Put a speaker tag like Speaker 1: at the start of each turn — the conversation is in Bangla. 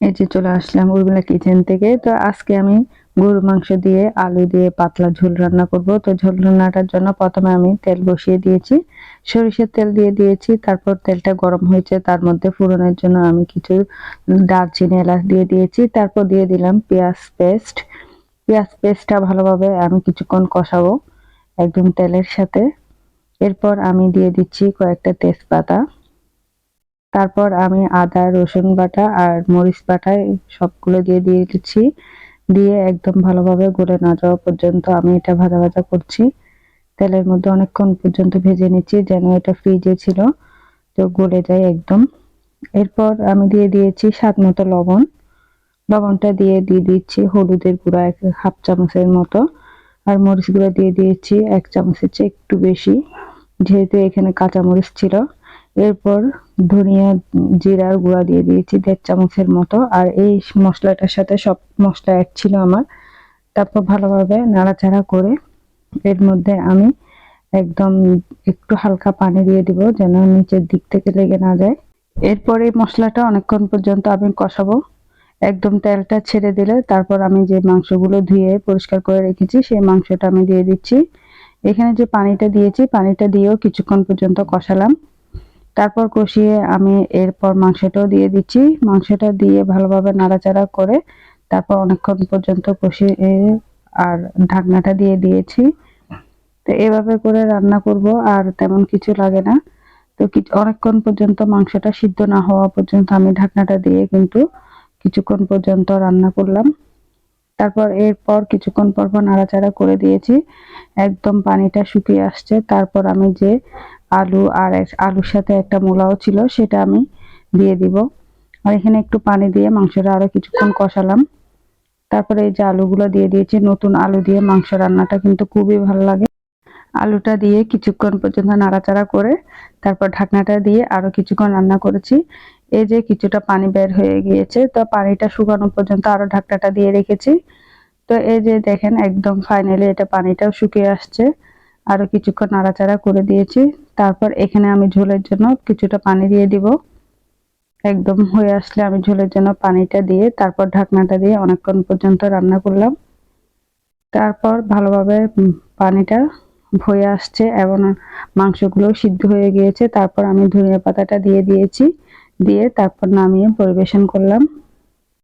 Speaker 1: এই যে চলে আসলাম উর্মিলা কিচেন থেকে। তো আজকে আমি গরুর মাংস দিয়ে, আলু দিয়ে পাতলা ঝোল রান্না করব। তো ঝোল রান্নাটার জন্য প্রথমে আমি তেল বসিয়ে দিয়েছি। সরিষার তেল দিয়ে দিয়েছি, তারপর তেলটা গরম হয়েছে, তার মধ্যে ফোড়নের জন্য আমি কিছু দারচিনি এলাচ দিয়ে দিয়েছি। তারপর দিয়ে দিলাম পেঁয়াজ পেস্ট। পেঁয়াজ পেস্টটা ভালোভাবে আমি কিছুক্ষণ কষাবো একদম তেলের সাথে। এরপর আমি দিয়ে দিচ্ছি কয়েকটা তেজপাতা। তারপর আমি আদা, রসুন বাটা আর মরিচ বাটা সবগুলো দিয়ে দিয়ে দিচ্ছি দিয়ে একদম ভালোভাবে গলে না যাওয়া পর্যন্ত আমি এটা ভাজা ভাজা করছি। তেলের মধ্যে অনেকক্ষণ পর্যন্ত ভেজে নিচ্ছি যেন এটা ফ্রিজে ছিল। তো গলে যায় একদম। এরপর আমি দিয়ে দিয়েছি স্বাদ মতো লবণ। লবণটা দিয়ে দিয়ে দিচ্ছি হলুদের গুঁড়া এক হাফ চামচের মতো। আর মরিচ গুঁড়া দিয়ে দিয়েছি এক চামচের চেয়ে একটু বেশি। যেহেতু এখানে কাঁচা মরিচ ছিল। এরপর ধনিয়া জিরার গুঁড়া দিয়ে দিয়েছি দেড় চামচের মতো। আর এই মশলাটার সাথে সব মশলা অ্যাড ছিল আমার। তারপর ভালোভাবে নাড়াচাড়া করে এর মধ্যে আমি একদম একটু হালকা পানি দিয়ে দিব যেন নিচের দিক থেকে লেগে না যায়। এরপরে মশলাটা অনেকক্ষণ পর্যন্ত আমি কষাবো। একদম তেলটা ছেড়ে দিলে তারপর আমি যে মাংসগুলো ধুয়ে পরিষ্কার করে রেখেছি, সেই মাংসটা আমি দিয়ে দিচ্ছি। এখানে যে পানিটা দিয়েছি, পানিটা দিয়েও কিছুক্ষণ পর্যন্ত কষালাম। তারপর কষিয়ে আমি এরপর মাংসটাও দিয়ে দিচ্ছি। মাংসটা দিয়ে ভালোভাবে নাড়াচাড়া করে তারপর অনেকক্ষণ পর্যন্ত কষিয়ে আর ঢাকনাটা দিয়ে দিয়েছি। তো এভাবে করে রান্না করব আর তেমন কিছু লাগে না। তো অনেকক্ষণ পর্যন্ত মাংসটা সিদ্ধ না হওয়া পর্যন্ত আমি ঢাকনাটা দিয়ে কিন্তু কিছুক্ষণ পর্যন্ত রান্না করলাম। তারপর এরপর কিছুক্ষণ পর পর নাড়াচাড়া করে দিয়েছি। একদম পানিটা শুকিয়ে আসছে। তারপর আমি যে আলু আর আলুর সাথে একটা মূলাও ছিল, সেটা আমি দিয়ে দিব। আর এখানে একটু পানি দিয়ে মাংসটা আরও কিছুক্ষণ কষালাম। তারপরে এই যে আলুগুলো দিয়ে দিয়েছি, নতুন আলু দিয়ে মাংস রান্নাটা কিন্তু খুবই ভালো লাগে। আলুটা দিয়ে কিছুক্ষণ পর্যন্ত নাড়াচাড়া করে তারপর ঢাকনাটা দিয়ে আরও কিছুক্ষণ রান্না করেছি। এই যে কিছুটা পানি বের হয়ে গিয়েছে, তো পানিটা শুকানো পর্যন্ত আরও ঢাকনাটা দিয়ে রেখেছি। তো এই যে দেখেন, একদম ফাইনালি এটা পানিটাও শুকিয়ে আসছে। আরও কিছুক্ষণ নাড়াচাড়া করে দিয়েছি। তারপর এখানে আমি ঝোলের জন্য কিছুটা পানি দিয়ে দিব। একদম হয়ে আসলে আমি ঝোলের জন্য পানিটা দিয়ে তারপর ঢাকনাটা দিয়ে অনেকক্ষণ পর্যন্ত রান্না করলাম। তারপর ভালোভাবে পানিটা হয়ে আসছে এবং মাংসগুলো সিদ্ধ হয়ে গিয়েছে। তারপর আমি ধনিয়া পাতাটা দিয়ে দিয়েছি। দিয়ে তারপর নামিয়ে পরিবেশন করলাম।